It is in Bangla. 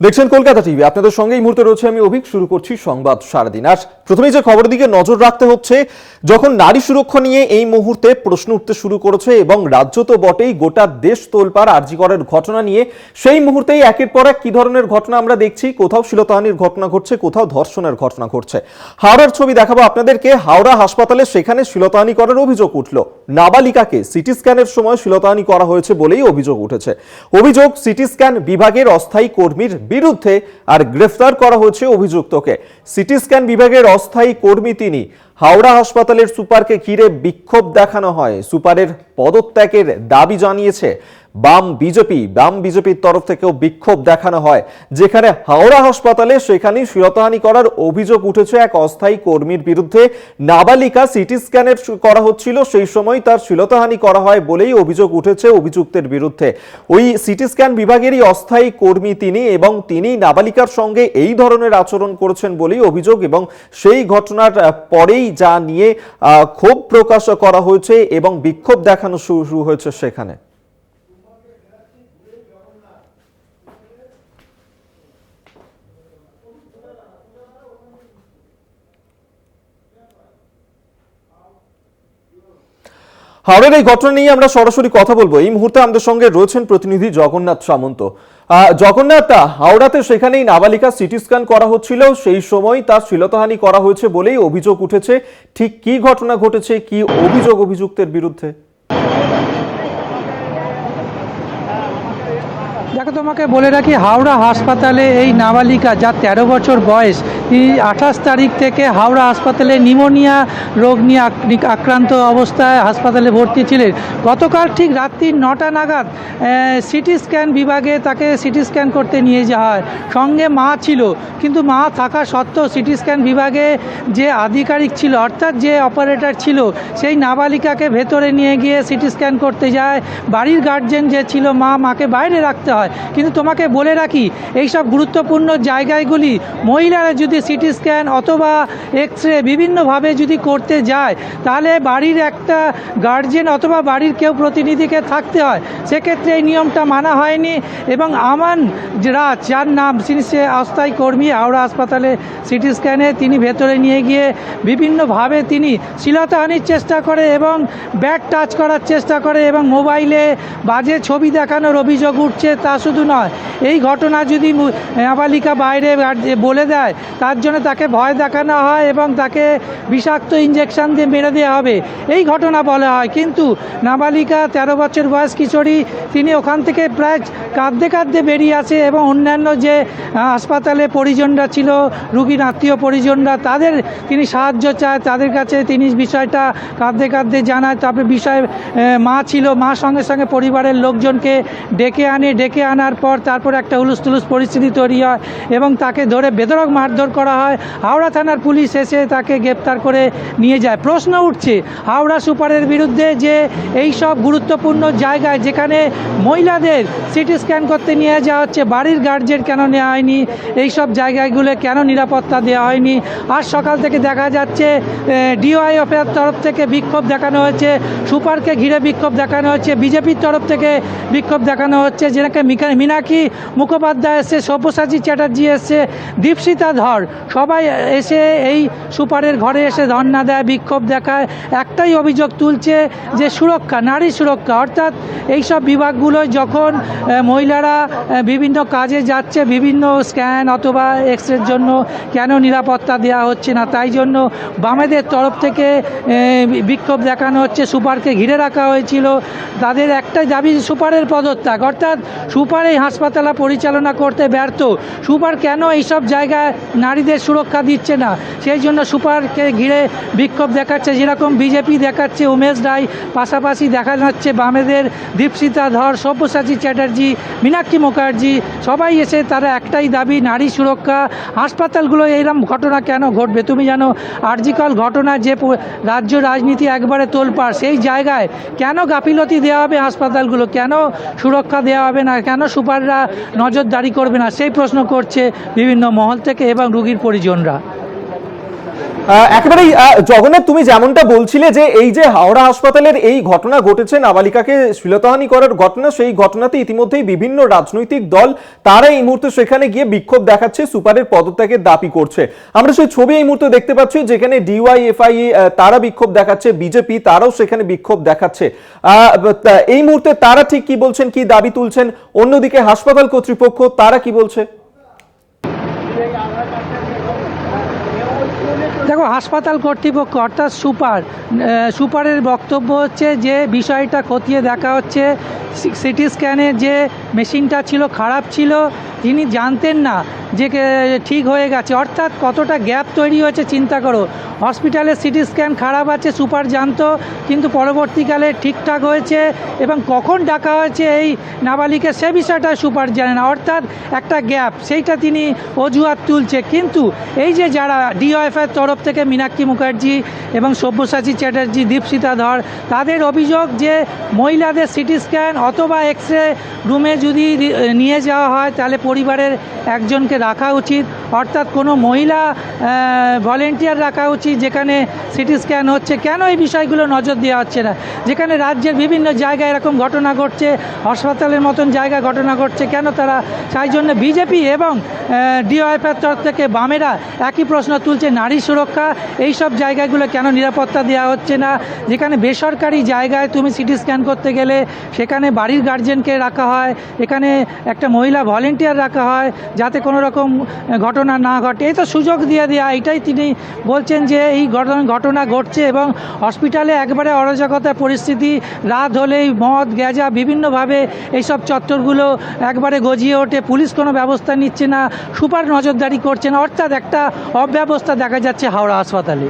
দেখছেন কলকাতা টিভি। আপনাদের সঙ্গে এই মুহূর্তে রয়েছে আমি অভিক। শুরু করছি সংবাদ সারাদিন। আর প্রথমেই যে খবরের দিকে নজর রাখতে হচ্ছে, যখন নারী সুরক্ষা নিয়ে এই মুহূর্তে প্রশ্ন উঠতে শুরু করেছে এবং রাজ্য তো বটেই গোটা দেশ তোলপাড় আরজিকরের ঘটনা নিয়ে, সেই মুহূর্তেই একের পর এক কি ধরনের ঘটনা আমরা দেখছি? কোথাও শিলতাহানির ঘটনা ঘটছে, কোথাও ধর্ষণের ঘটনা ঘটছে। হাওড়ার ছবি দেখাবো আপনাদেরকে। হাওড়া হাসপাতালে সেখানে শিলতাহানি করার অভিযোগ উঠল। নাবালিকাকে সিটি স্ক্যানের সময় শিলতাহানি করা হয়েছে বলেই অভিযোগ উঠেছে। অভিযোগ, সিটি স্ক্যান বিভাগের অস্থায়ী কর্মীর বিরুদ্ধে আর গ্রেফতার করা হয়েছে অভিযুক্তকে। সিটি স্ক্যান বিভাগের অস্থায়ী কর্মী তিনি হাওড়া হাসপাতালের সুপারকে ঘিরে বিক্ষোভ দেখানো হয়। সুপারের পদত্যাগের দাবি জানিয়েছে বাম বিজেপি, বাম বিজেপির তরফ থেকেও বিক্ষোভ দেখানো হয়। যেখানে হাওড়া হাসপাতালে সেখানেই শিরতাহানি করার অভিযোগ উঠেছে এক অস্থায়ী কর্মীর বিরুদ্ধে। নাবালিকা সিটি স্ক্যানের করা হচ্ছিল, সেই সময় তার শিলতাহানি করা হয় বলেই অভিযোগ উঠেছে অভিযুক্তের বিরুদ্ধে। ওই সিটি স্ক্যান বিভাগেরই অস্থায়ী কর্মী তিনি এবং তিনি নাবালিকার সঙ্গে এই ধরনের আচরণ করেছেন বলেই অভিযোগ এবং সেই ঘটনার পরেই যা নিয়ে ক্ষোভ প্রকাশ করা হয়েছে এবং বিক্ষোভ দেখানো শুরু হয়েছে সেখানে। হাওড়ার এই ঘটনা নিয়ে আমরা সরাসরি কথা বলব। এই মুহূর্তে আমাদের সঙ্গে রয়েছেন প্রতিনিধি জগন্নাথ সামন্ত। জগন্নাথ হাওড়াতে সেখানেই নাবালিকা সিটি স্ক্যান করা হচ্ছিল। সেই সময় তার শ্লীলতাহানি করা হয়েছে বলেই অভিযোগ উঠেছে। ঠিক কি ঘটনা ঘটেছে, কি অভিযোগ অভিযুক্তের বিরুদ্ধে? দেখো, তোমাকে বলে রাখি, হাওড়া হাসপাতালে এই নাবালিকা, যার তেরো বছর বয়স, এই আঠাশ তারিখ থেকে হাওড়া হাসপাতালে নিমোনিয়া রোগ নিয়ে আক- আক্রান্ত অবস্থায় হাসপাতালে ভর্তি ছিলেন। গতকাল ঠিক রাত্রি নটা নাগাদ সিটি স্ক্যান বিভাগে তাকে সিটি স্ক্যান করতে নিয়ে যাওয়া হয়। সঙ্গে মা ছিল, কিন্তু মা থাকা সত্ত্বেও সিটি স্ক্যান বিভাগে যে আধিকারিক ছিল, অর্থাৎ যে অপারেটর ছিল, সেই নাবালিকাকে ভেতরে নিয়ে গিয়ে সিটি স্ক্যান করতে যায়। বাড়ির গার্জেন যে ছিল, মা মাকে বাইরে রাখতে হয়। কিন্তু তোমাকে বলে রাখি, এইসব গুরুত্বপূর্ণ জায়গাগুলি মহিলারা যদি সিটি স্ক্যান অথবা এক্স রে বিভিন্নভাবে যদি করতে যায়, তাহলে বাড়ির একটা গার্জেন অথবা বাড়ির কেউ প্রতিনিধিকে থাকতে হয়। সেক্ষেত্রে এই নিয়মটা মানা হয়নি এবং আমান রাজ যার নাম তিনি সে অস্থায়ী কর্মী হাওড়া হাসপাতালে সিটি স্ক্যানে তিনি ভেতরে নিয়ে গিয়ে বিভিন্নভাবে তিনি শ্লীলতাহানির চেষ্টা করে এবং ব্যাট টাচ করার চেষ্টা করে এবং মোবাইলে বাজে ছবি দেখানোর অভিযোগ উঠছে তা শুধু নয়, এই ঘটনা যদি নাবালিকা বাইরে বলে দেয়, তার জন্য তাকে ভয় দেখানো হয় এবং তাকে বিষাক্ত ইঞ্জেকশন দিয়ে মেরে দেওয়া হবে। এই ঘটনা বলা হয়। কিন্তু নাবালিকা তেরো বছর বয়স কিশোরী, তিনি ওখান থেকে প্রায় কাঁদতে কাঁদতে বেরিয়ে আসে এবং অন্যান্য যে হাসপাতালে পরিজনরা ছিল, রুগীর আত্মীয় পরিজনরা, তাদের তিনি সাহায্য চায়, তাদের কাছে তিনি বিষয়টা কাঁদতে কাঁদতে জানায়। তারপরে বিষয় মা ছিল, মা সঙ্গে সঙ্গে পরিবারের লোকজনকে ডেকে আনে, ডেকে আনার পর তারপর একটা হুলুস তুলুস পরিস্থিতি তৈরি হয় এবং তাকে ধরে বেদরক মারধর করা হয়। হাওড়া থানার পুলিশ এসে তাকে গ্রেপ্তার করে নিয়ে যায়। প্রশ্ন উঠছে, হাওড়া সুপারের বিরুদ্ধে যে এই সব গুরুত্বপূর্ণ জায়গায় যেখানে মহিলাদের সিটি স্ক্যান করতে নিয়ে যাওয়া হচ্ছে, বাড়ির গার্জেন কেন নেওয়া হয়নি? এই সব জায়গাগুলো কেন নিরাপত্তা দেওয়া হয়নি? আজ সকাল থেকে দেখা যাচ্ছে ডিওআই অফের তরফ থেকে বিক্ষোভ দেখানো হয়েছে সুপারকে ঘিরে বিক্ষোভ দেখানো হচ্ছে, বিজেপির তরফ থেকে বিক্ষোভ দেখানো হচ্ছে, যেটাকে মীনাক্ষী মুখোপাধ্যায় এসছে সব্যসাচী চ্যাটার্জি এসছে দীপশিতা ধর, সবাই এসে এই সুপারের ঘরে এসে ধর্ণা দেয়, বিক্ষোভ দেখায়। একটাই অভিযোগ তুলছে যে সুরক্ষা, নারী সুরক্ষা, অর্থাৎ এইসব বিভাগগুলোয় যখন মহিলারা বিভিন্ন কাজে যাচ্ছে, বিভিন্ন স্ক্যান অথবা এক্স রের জন্য কেন নিরাপত্তা দেওয়া হচ্ছে না, তাই জন্য বামেদের তরফ থেকে বিক্ষোভ দেখানো হচ্ছে, সুপারকে ঘিরে রাখা হয়েছিল। তাদের একটাই দাবি, সুপারের পদত্যাগ, অর্থাৎ সুপার এই হাসপাতাল পরিচালনা করতে ব্যর্থ। সুপার কেন এইসব জায়গায় নারীদের সুরক্ষা দিচ্ছে না? সেই জন্য সুপারকে ঘিরে বিক্ষোভ দেখাচ্ছে। যেরকম বিজেপি দেখাচ্ছে, উমেশ রায় পাশাপাশি দেখা যাচ্ছে বামেদের দীপশিতা ধর, সব্যসাচী চ্যাটার্জি, মীনাক্ষী মুখার্জি, সবাই এসে তারা একটাই দাবি, নারী সুরক্ষা। হাসপাতালগুলো এইরকম ঘটনা কেন ঘটবে? তুমি জানো আর্জিকল ঘটনা যে রাজ্য রাজনীতি একবারে তোলপাড়। সেই জায়গায় কেন গাফিলতি দেওয়া হবে হাসপাতালগুলো? কেন সুরক্ষা দেওয়া হবে না? কেন সুপাররা নজরদারি করবে না? সেই প্রশ্ন করছে বিভিন্ন মহল থেকে এবং রুগীর পরিজনরা। একেবারেই জগন্নাথ, তুমি যেমনটা বলছিলে যে এই যে হাওড়া হাসপাতালের এই ঘটনা ঘটেছে, নাবালিকাকে শ্লীলতাহানি করার ঘটনা, সেই ঘটনাতে ইতিমধ্যেই বিভিন্ন রাজনৈতিক দল তারা এই মুহূর্তে সেখানে গিয়ে বিক্ষোভ দেখাচ্ছে, সুপারের পদত্যাগের দাবি করছে। আমরা সেই ছবি এই মুহূর্তে দেখতে পাচ্ছি, যেখানে ডিওয়াইএফআই তারা বিক্ষোভ দেখাচ্ছে, বিজেপি তারাও সেখানে বিক্ষোভ দেখাচ্ছে। এই মুহূর্তে তারা ঠিক কি বলছেন, কি দাবি তুলছেন? অন্যদিকে হাসপাতাল কর্তৃপক্ষ, তারা কি বলছে? দেখো, হাসপাতাল কর্তৃপক্ষ অর্থাৎ সুপার সুপারের বক্তব্য হচ্ছে যে বিষয়টা খতিয়ে দেখা হচ্ছে। সিটি স্ক্যানের যে মেশিনটা ছিল, খারাপ ছিল। যিনি জানতেন না যে ঠিক হয়ে গেছে। অর্থাৎ কতটা গ্যাপ তৈরি হয়েছে, চিন্তা করো। হসপিটালের সিটি স্ক্যান খারাপ আছে, সুপার জানতো, কিন্তু পরবর্তীকালে ঠিকঠাক হয়েছে এবং কখন ডাকা হয়েছে এই নাবালিকা সে বিষয়টা সুপার জানে না। অর্থাৎ একটা গ্যাপ, সেইটা তিনি অজুহাত তুলছে। কিন্তু এই যে যারা ডিওএফের তরফ থেকে মীনাক্ষী মুখার্জি এবং সব্যসাচী চ্যাটার্জি, দীপশিতা ধর, তাদের অভিযোগ যে মহিলাদের সিটি স্ক্যান অথবা এক্স রে রুমে যদি নিয়ে যাওয়া হয়, তাহলে পরিবারের একজনকে রাখা উচিত, অর্থাৎ কোনো মহিলা ভলেন্টিয়ার রাখা উচিত, যেখানে সিটি স্ক্যান হচ্ছে। কেন এই বিষয়গুলো নজর দেওয়া হচ্ছে না? যেখানে রাজ্যের বিভিন্ন জায়গায় এরকম ঘটনা ঘটছে, হাসপাতালের মতন জায়গা ঘটনা ঘটছে, কেন তারা তাই জন্য বিজেপি এবং ডিওএফের তরফ থেকে বামেরা একই প্রশ্ন তুলছে, নারী সুরক্ষা, এই সব জায়গাগুলো কেন নিরাপত্তা দেওয়া হচ্ছে না? যেখানে বেসরকারি জায়গায় তুমি সিটি স্ক্যান করতে গেলে, সেখানে বাড়ির গার্জেনকে রাখা হয়, এখানে একটা মহিলা ভলেন্টিয়ার রাখা হয় যাতে কোনো রকম ঘটনা না ঘটে। এই তো সুযোগ দিয়ে দেওয়া এটাই তিনি বলছেন যে এই ঘটনা ঘটছে এবং হসপিটালে একবারে অরাজকতার পরিস্থিতি, রাত হলেই মদ, গ্যাজা বিভিন্নভাবে এইসব চত্বরগুলো একবারে গজিয়ে ওঠে। পুলিশ কোনো ব্যবস্থা নিচ্ছে না, সুপার নজরদারি করছে না। অর্থাৎ একটা অব্যবস্থা দেখা যাচ্ছে হাওড়া হাসপাতালে।